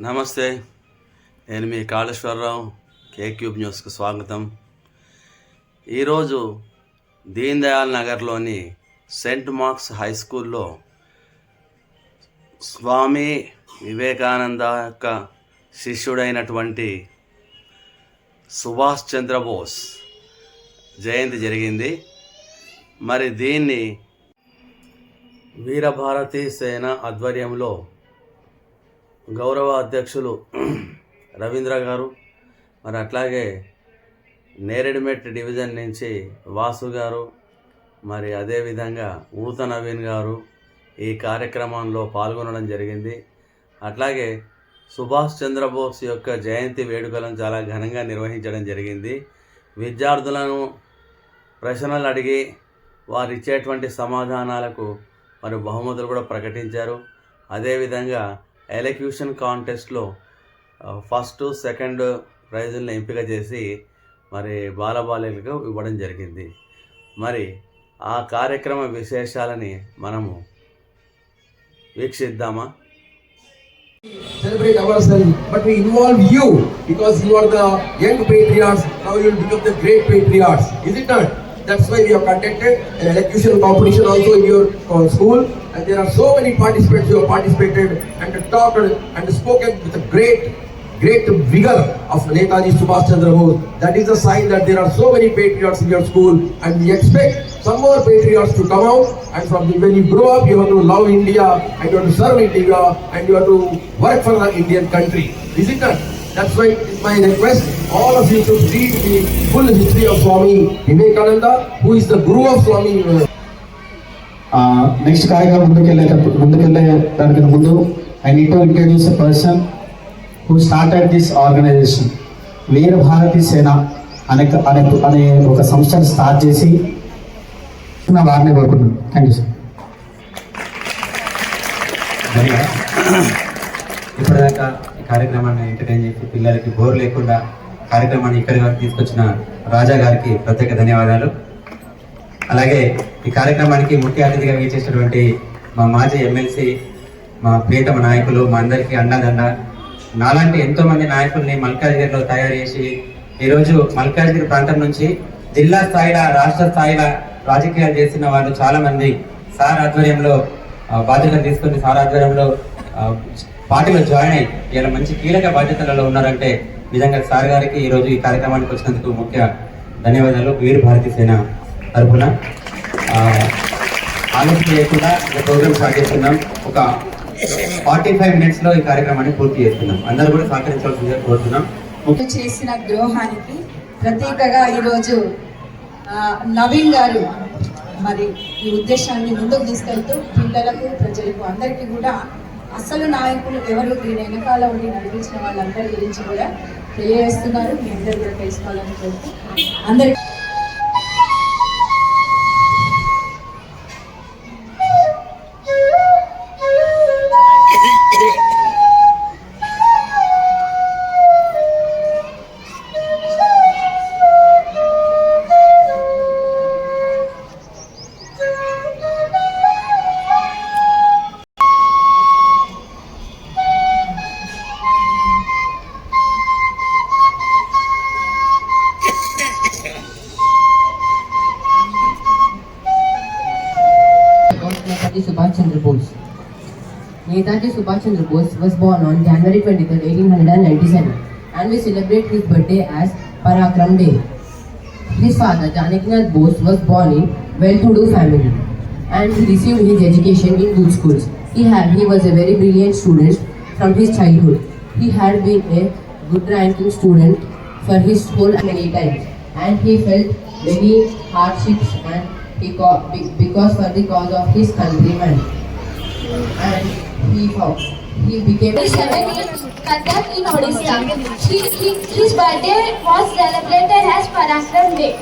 నమస్తే నేను మీ కాళేశ్వరరావు కేక్యూబ్ న్యూస్కు స్వాగతం. ఈరోజు దీన్ దయాల్ నగర్లోని సెంట్ మార్క్స్ హై స్కూల్లో స్వామి వివేకానంద యొక్క శిష్యుడైనటువంటి సుభాష్ చంద్రబోస్ జయంతి జరిగింది. మరి దీన్ని వీరభారతి సేన ఆధ్వర్యంలో గౌరవ అధ్యక్షులు రవీంద్ర గారు మరి అట్లాగే నేరెడ్మెట్ డివిజన్ నుంచి వాసు గారు మరి అదేవిధంగా ఊత నవీన్ గారు ఈ కార్యక్రమంలో పాల్గొనడం జరిగింది. అట్లాగే సుభాష్ చంద్రబోస్ యొక్క జయంతి వేడుకలను చాలా ఘనంగా నిర్వహించడం జరిగింది. విద్యార్థులను ప్రశ్నలు అడిగి వారు ఇచ్చేటువంటి సమాధానాలకు మరి బహుమతులు కూడా ప్రకటించారు. అదేవిధంగా ఎలక్యూషన్ కాంటెస్ట్లో ఫస్ట్ సెకండ్ ప్రైజులను ఎంపిక చేసి మరి బాలబాలికలకు ఇవ్వడం జరిగింది మరి ఆ కార్యక్రమ విశేషాలని మనము వీక్షిద్దామా celebrate ourselves, but we involve you because you are the young patriots. Now you will become the great patriots. Is it not? That's why we have conducted an elocution competition also in your uh, school, and there are so many participants who have participated and talked and spoken with a great, great vigor of Netaji Subhash Chandra Bose. That is a sign that there are so many patriots in your school, and we expect some more patriots to come out. And from the, when you grow up, you have to love India, and you have to serve India, and you have to work for the Indian country. Is it not? That's why it's my request, all of you should read the full history of Swami Vivekananda, who is the guru of Swami next కార్యక్రమం ముందుకెళ్ళేటప్పుడు ముందుకెళ్ళే దానికి ముందు I need to introduce a person who started this organization Veera Bharati Sena అనే అనే అనే ఒక సంస్థను స్టార్ట్ చేసి నా వారిని కోరుకుంటున్నాను. థ్యాంక్ యూ సార్ ఇప్పటిదాకా ఈ కార్యక్రమాన్ని ఎంటర్టైన్ చేసి పిల్లలకి బోర్ లేకుండా కార్యక్రమాన్ని ఇక్కడి వరకు తీసుకొచ్చిన రాజా గారికి ప్రత్యేక ధన్యవాదాలు. అలాగే ఈ కార్యక్రమానికి ముఖ్య అతిథిగా వీచేసినటువంటి మా మాజీ ఎమ్మెల్సీ మా ప్రియతమ నాయకులు మా అందరికీ అండదండ నాలాంటి ఎంతో మంది నాయకుల్ని మల్కాజ్గిరిలో తయారు చేసి ఈరోజు మల్కాజ్గిరి ప్రాంతం నుంచి జిల్లా స్థాయిలో రాష్ట్ర స్థాయిలో రాజకీయాలు చేసిన వాళ్ళు చాలా మంది సార్ ఆధ్వర్యంలో బాధ్యతలు తీసుకొని సార్ ఆధ్వర్యంలో పార్టీలో జాయిన్ అయ్యి ఇలా మంచి కీలక బాధ్యతలలో ఉన్నారంటే నిజంగా సార్ గారికి ఈరోజు ఈ కార్యక్రమానికి వచ్చినందుకు ముఖ్య ధన్యవాదాలు. వీర్ భారతి సేన. తరఫున ఆలోచన లేకుండా చేయకుండా ఈ ప్రోగ్రామ్ స్టార్ట్ చేస్తున్నాం. ఒక ఫార్టీ ఫైవ్ మినిట్స్లో ఈ కార్యక్రమాన్ని పూర్తి చేస్తున్నాం. అందరూ కూడా సహకరించాల్సిందిగా కోరుతున్నాం. చేసిన ద్రోహానికి ప్రత్యేకగా ఈరోజు నవీన్ గారు మరి ఈ ఉద్దేశాన్ని ముందుకు తీసుకెళ్తూ పిల్లలకు ప్రజలకు అందరికీ కూడా అసలు నాయకులు ఎవరు దీని వెనకాల ఉండి నడిపించిన వాళ్ళందరి గురించి కూడా తెలియజేస్తున్నారు. మీ అందరూ కూడా తెలుసుకోవాలని కోరుతూ అందరికీ Netaji Subhash Chandra Bose was born on January 23, 1897 and we celebrate his birthday as Parakram Day. His father Janakinath Bose was born in well-to-do family and he received his education in good schools. He had he was a very brilliant student from his childhood. He had been a good ranking student for his school many times and he felt many hardships and because for the cause of his countrymen and he. He became Kathak in Odisha. He, his birthday was celebrated as Day.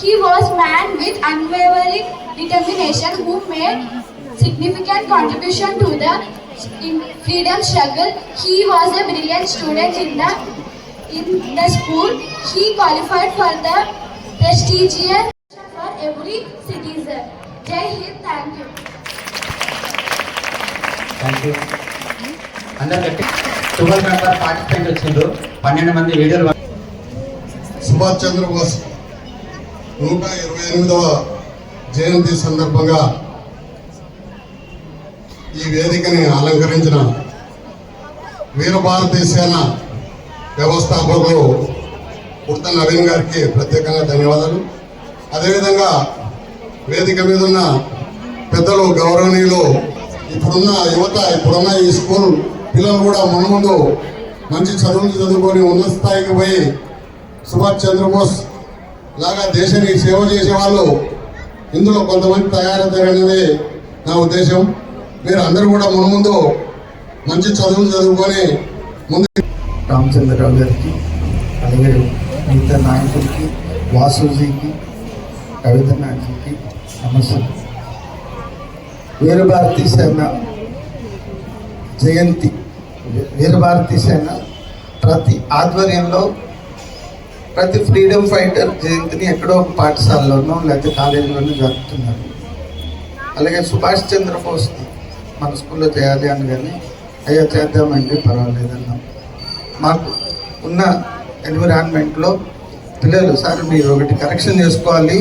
He was man with unwavering determination who made significant contribution to the freedom struggle. He was a brilliant student in the in the school. He qualified for the prestigious for every citizen. Jai Hind, thank you. Thank you అందరు గట్టి twelve member participant వచ్చిండ్రు పన్నెండు మంది వీడియోలు సుభాష్ చంద్రబోస్ నూట ఇరవై ఎనిమిదవ జయంతి సందర్భంగా ఈ వేదికని అలంకరించిన వీరభారతీ సేన వ్యవస్థాపకులు ఉడత నవీన్ గారికి ప్రత్యేకంగా ధన్యవాదాలు. అదేవిధంగా వేదిక మీద ఉన్న పెద్దలు గౌరవనీయులు ఇప్పుడున్న యువత ఇప్పుడున్న ఈ స్కూల్ పిల్లలు కూడా మున్ముందు మంచి చదువులు చదువుకొని ఉన్నత స్థాయికి పోయి సుభాష్ చంద్రబోస్ లాగా దేశానికి సేవ చేసే వాళ్ళు ఇందులో కొంతమంది తయారవుతారనేది నా ఉద్దేశం. మీరు అందరూ కూడా మున్ముందు మంచి చదువులు చదువుకొని ముందు రామచంద్రరావు గారికి అలాగే మిగతా నాయకుడికి వాసుజీకి కవిత నాయకుడికి నమస్కారం. వీరభారతి సేన జయంతి. వీరభారతి సేన ప్రతి ఆధ్వర్యంలో ప్రతి ఫ్రీడమ్ ఫైటర్ జయంతిని ఎక్కడో ఒక పాఠశాలలోనో లేకపోతే కాలేజీలోనో జరుపుతున్నారు. అలాగే సుభాష్ చంద్రబోస్ని మన స్కూల్లో చేయాలి అని కానీ అయ్యా చేద్దామండి పర్వాలేదన్నాం మాకు ఉన్న ఎన్విరాన్మెంట్లో పిల్లలు సార్ మీరు ఒకటి కరెక్షన్ చేసుకోవాలి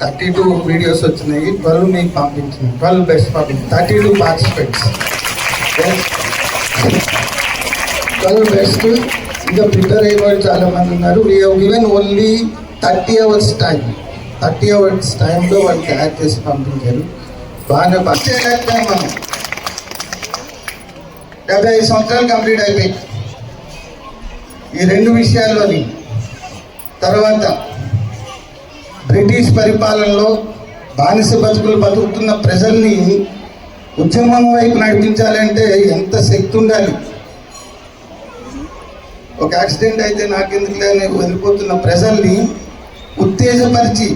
థర్టీ టూ వీడియోస్ వచ్చినాయి. ట్వెల్వ్ మీకు పంపించినాయి ట్వెల్వ్ బెస్ట్ పంపించి thirty two participants twelve best ఇంకా ప్రిపేర్ అయ్యే వాళ్ళు చాలా మంది ఉన్నారు we given only thirty hours time thirty hours టైంలో వాళ్ళు తయారు చేసి పంపించారు. బాగానే పచ్చేయలేకపోయాం మనం. డెబ్బై ఐదు సంవత్సరాలు కంప్లీట్ అయిపోయి ఈ రెండు విషయాల్లోని తర్వాత బ్రిటిష్ పరిపాలనలో బానిస బతుకులు బతుకుతున్న ప్రజల్ని ఉద్యమం వైపు నడిపించాలంటే ఎంత శక్తి ఉండాలి? ఒక యాక్సిడెంట్ అయితే నాకెందుకు లేని వెళ్ళిపోతున్న ప్రజల్ని ఉత్తేజపరిచి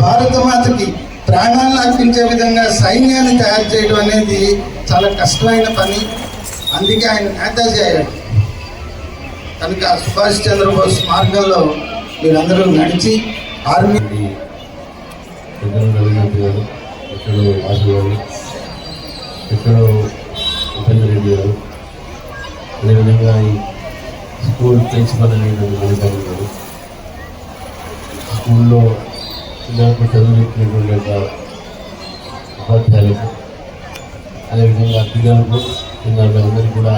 భారత మాతకి ప్రాణాలను అర్పించే విధంగా సైన్యాన్ని తయారు చేయడం అనేది చాలా కష్టమైన పని. అందుకే ఆయన నేతాజీ అయ్యాడు. కనుక సుభాష్ చంద్రబోస్ మార్గంలో మీరందరూ నడిచి ఆర్మీ పెద్దలు రవీనాథ్ గారు గారు ఉపేంద్ర రెడ్డి గారు అదేవిధంగా ఈ స్కూల్ ప్రిన్సిపల్ అనేటువంటి మణిపాల్ గారు స్కూల్లో పిల్లలకు చదువు చెప్పినటువంటి యొక్క ఉపాధ్యాయులకు అదేవిధంగా పిల్లలకు పిల్లలందరికీ కూడా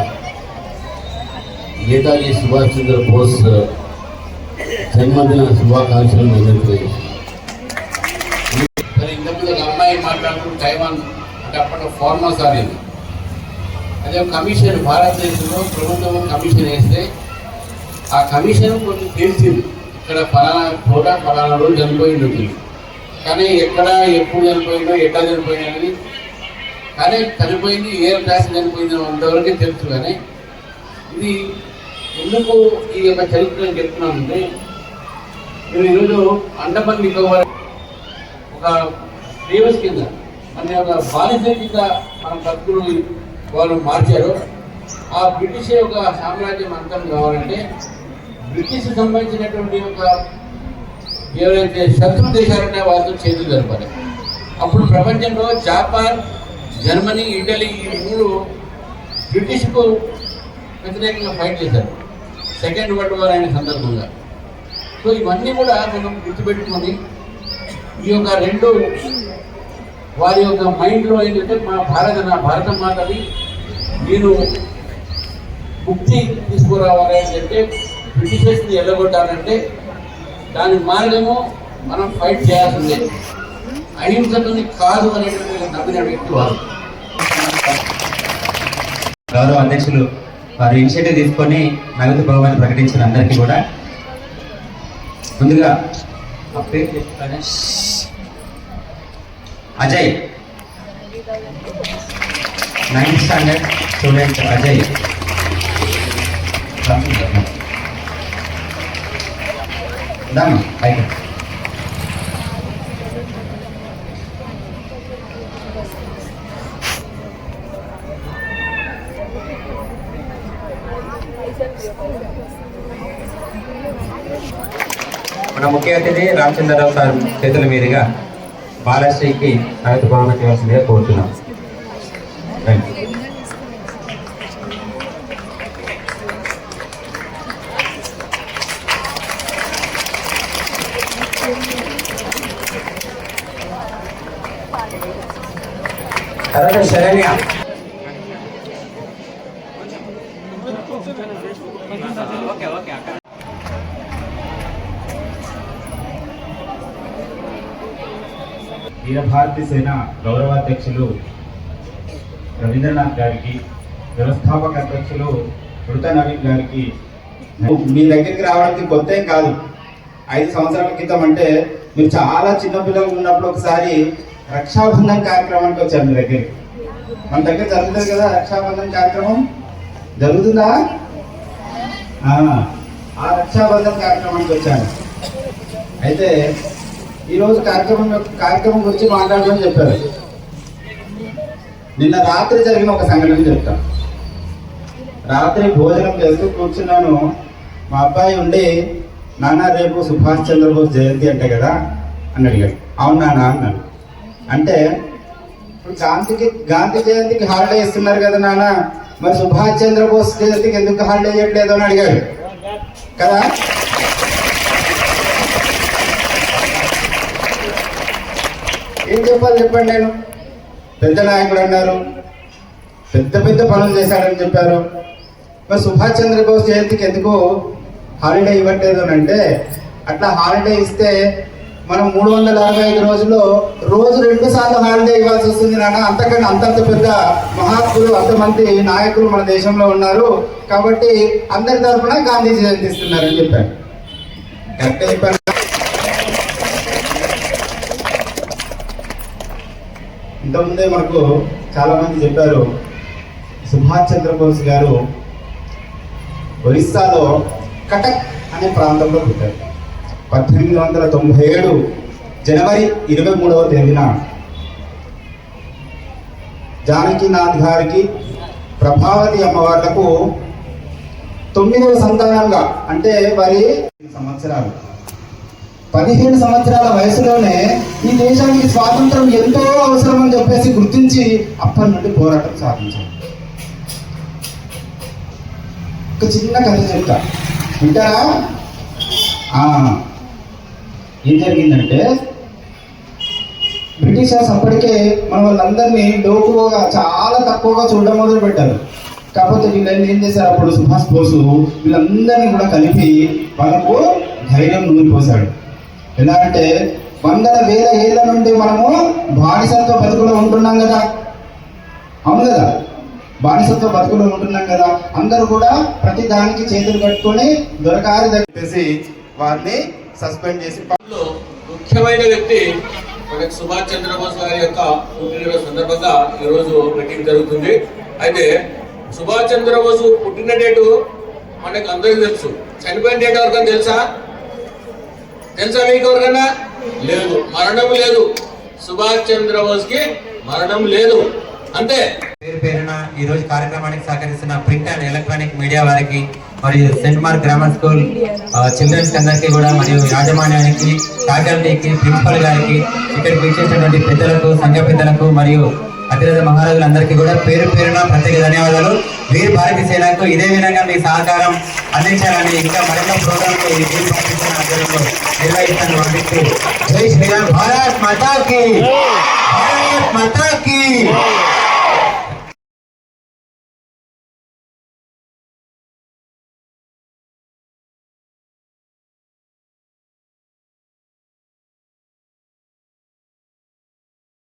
నేతాజీ సుభాష్ చంద్ర బోస్ జన్మదిన శుభాకాంక్షలు నేను మరి ఇంతకుముందు అమ్మాయి మాట్లాడుకున్న టైవాన్ అంటే అప్పట్లో ఫార్మర్స్ అనేది అదే కమిషన్ భారతదేశంలో ప్రభుత్వం కమిషన్ వేస్తే ఆ కమిషన్ కొంచెం తెలిసింది. ఇక్కడ ఫలానా చోట ఫలానా రోజు చనిపోయింది కానీ ఎక్కడ ఎప్పుడు చనిపోయిందో ఎట్లా చనిపోయింది అనేది కానీ చనిపోయింది ఏ క్లాస్ చనిపోయిందో అంతవరకే తెలుసు కానీ ఇది ఎందుకు ఈ యొక్క చరిత్రను చెప్తున్నామంటే నేను ఈరోజు అండమాన్ నికోబార్ ఒక ఫేమస్ కింద మన ఒక బానిస కింద మన భక్తులు వాళ్ళు మార్చారు. ఆ బ్రిటిష్ యొక్క సామ్రాజ్యం అంతం కావాలంటే బ్రిటిష్ సంబంధించినటువంటి ఒక ఏవైతే శత్రు దేశాలున్నా వాళ్ళతో చేతులు జరపాలి. అప్పుడు ప్రపంచంలో జపాన్ జర్మనీ ఇటలీ ఈ మూడు బ్రిటిష్కు వ్యతిరేకంగా ఫైట్ చేశారు. సెకండ్ వరల్డ్ వార్ అయిన సందర్భంగా. సో ఇవన్నీ కూడా మనం గుర్తుపెట్టుకొని ఈ యొక్క రెండు వారి యొక్క మైండ్లో ఏంటంటే మా భారత నా భారత మాతని నేను ముక్తి తీసుకురావాలి అని అంటే బ్రిటిషర్స్ని ఎల్లగొట్టాలంటే దాని మార్గము మనం ఫైట్ చేయాల్సిందే. అహింసతోని కాదు అనేటువంటి నమ్మిన వ్యక్తి వారు. గౌరవ అధ్యక్షులు వారు ఇనిషియేటివ్ తీసుకొని నగదు బహుమతి ప్రకటించిన అందరికీ కూడా ముందుగా ఆ పేరు చెప్తానే Ajay ninth standard student Ajay Dama పైకి మన ముఖ్య అతిథి రామచంద్రరావు సార్ చేతుల మీదుగా బాలశ్రీకి నగదు భావన చేయాల్సిందిగా కోరుతున్నాం. తర్వాత శరణ్య. వీరభారతి సేన గౌరవాధ్యక్షులు రవీంద్రనాథ్ గారికి వ్యవస్థాపక అధ్యక్షులు మృత నవీన్ గారికి మీ దగ్గరికి రావడానికి కొత్త ఏం కాదు. ఐదు సంవత్సరాల క్రితం అంటే మీరు చాలా చిన్న పిల్లలు ఉన్నప్పుడు ఒకసారి రక్షాబంధన్ కార్యక్రమానికి వచ్చారు మీ దగ్గరికి. మన దగ్గర జరుగుతుంది కదా రక్షాబంధన్ కార్యక్రమం? జరుగుతుందా? ఆ, ఆ రక్షాబంధన్ కార్యక్రమానికి వచ్చాను. అయితే ఈరోజు కార్యక్రమం యొక్క- కార్యక్రమం గురించి మాట్లాడమని చెప్పారు. నిన్న రాత్రి జరిగిన ఒక సంఘటన చెప్తాను రాత్రి భోజనం చేస్తూ కూర్చున్నాను. మా అబ్బాయి ఉండి నాన్న రేపు సుభాష్ చంద్రబోస్ జయంతి అంటే కదా? అని అడిగాడు. అవును నాన్న అన్నాను అంటే ఇప్పుడు గాంధీకి గాంధీ జయంతికి హాలిడే ఇస్తున్నారు కదా నాన్న మరి సుభాష్ చంద్రబోస్ జయంతికి ఎందుకు హాలిడే ఇవ్వట్లేదు అని అడిగాడు. కదా? ఏం చెప్పాలి చెప్పండి నేను? పెద్ద నాయకుడు అన్నారు. పెద్ద పెద్ద పనులు చేశారని చెప్పారు. మరి సుభాష్ చంద్రబోస్ జయంతికి ఎందుకు హాలిడే ఇవ్వట్లేదు అని అంటే అట్లా హాలిడే ఇస్తే మనం మూడు వందల అరవై ఐదు రోజుల్లో రోజు రెండు సార్లు హాలిడే ఇవ్వాల్సి వస్తుంది నాన్న. అంతకంటే అంతంత పెద్ద మహాత్ములు అంతమంది నాయకులు మన దేశంలో ఉన్నారు. కాబట్టి అందరి తరఫున గాంధీ జయంతి ఇస్తున్నారని చెప్పారు. కరెక్ట్ చెప్పాను ఇంతకుముందే మనకు చాలామంది చెప్పారు సుభాష్ చంద్రబోస్ గారు ఒరిస్సాలో కటక్ అనే ప్రాంతంలో పుట్టారు. పద్దెనిమిది వందల తొంభై ఏడు జనవరి ఇరవై మూడవ తేదీన జానకీనాథ్ గారికి ప్రభావతి అమ్మవార్లకు తొమ్మిదవ సంతానంగా అంటే వారి సంవత్సరాలు. పదిహేను సంవత్సరాల వయసులోనే ఈ దేశానికి స్వాతంత్రం ఎంతో అవసరం అని చెప్పేసి గుర్తించి అప్పటి నుండి పోరాటం సాగించారు ఒక చిన్న కథ చెప్తా. వింటారా? ఏం జరిగిందంటే బ్రిటిషర్స్ అప్పటికే మన వాళ్ళందరినీ లోకువగా చాలా తక్కువగా చూడడం మొదలు పెట్టారు కాకపోతే వీళ్ళని ఏం చేశారు? అప్పుడు సుభాష్ బోసు వీళ్ళందరినీ కూడా కలిపి వాళ్ళకు ధైర్యం నూరిపోశాడు. ఎలా అంటే వందల వేల ఏళ్ళ నుండి మనము బానిసత్వ బతుకులో ఉంటున్నాం కదా. అవును కదా? బానిసత్వ బతుకులో ఉంటున్నాం కదా. అందరూ కూడా ప్రతి దానికి చేతులు కట్టుకొని దొరకారి చెప్పేసి వారిని సస్పెండ్ చేసి ముఖ్యమైన వ్యక్తి మనకి సుభాష్ చంద్రబోస్ గారి యొక్క పుట్టినరోజు సందర్భంగా ఈ రోజు మీటింగ్ జరుగుతుంది. అయితే సుభాష్ చంద్రబోస్ పుట్టిన డేటు మనకు అందరికీ తెలుసు. చనిపోయిన డేట్ ఎవరికైనా తెలుసా? తెలుసా మీకు ఎవరికైనా లేదు. మరణం లేదు. సుభాష్ చంద్రబోస్కి మరణం లేదు. అంతే. పేరు పేరున ఈ రోజు కార్యక్రమానికి సహకరిస్తున్న ప్రింట్ అండ్ ఎలక్ట్రానిక్ మీడియా వారికి మరియు saint mark grammar school childrens అందరికీ కూడా మరియు యాజమాన్యానికి ఫ్యాకల్టీకి ప్రిన్సిపల్ గారికి ఇక్కడికి విచ్చేసినటువంటి పెద్దలకు సంఘ పెద్దలకు మరియు అతిరథ మహారాజులందరికీ కూడా పేరు పేరున ప్రత్యేక ధన్యవాదాలు. వీర్ భారతీ సేనకు ఇదే విధంగా మీ సహకారం అందించాలని ఇంకా మరెన్నో ప్రోగ్రాంలు సేన ఆధ్వర్యంలో నిర్వహిస్తాను పంపిస్తూ జై శ్రీరామ్. భారత్ మాతాకి! భారత్ మాతాకి!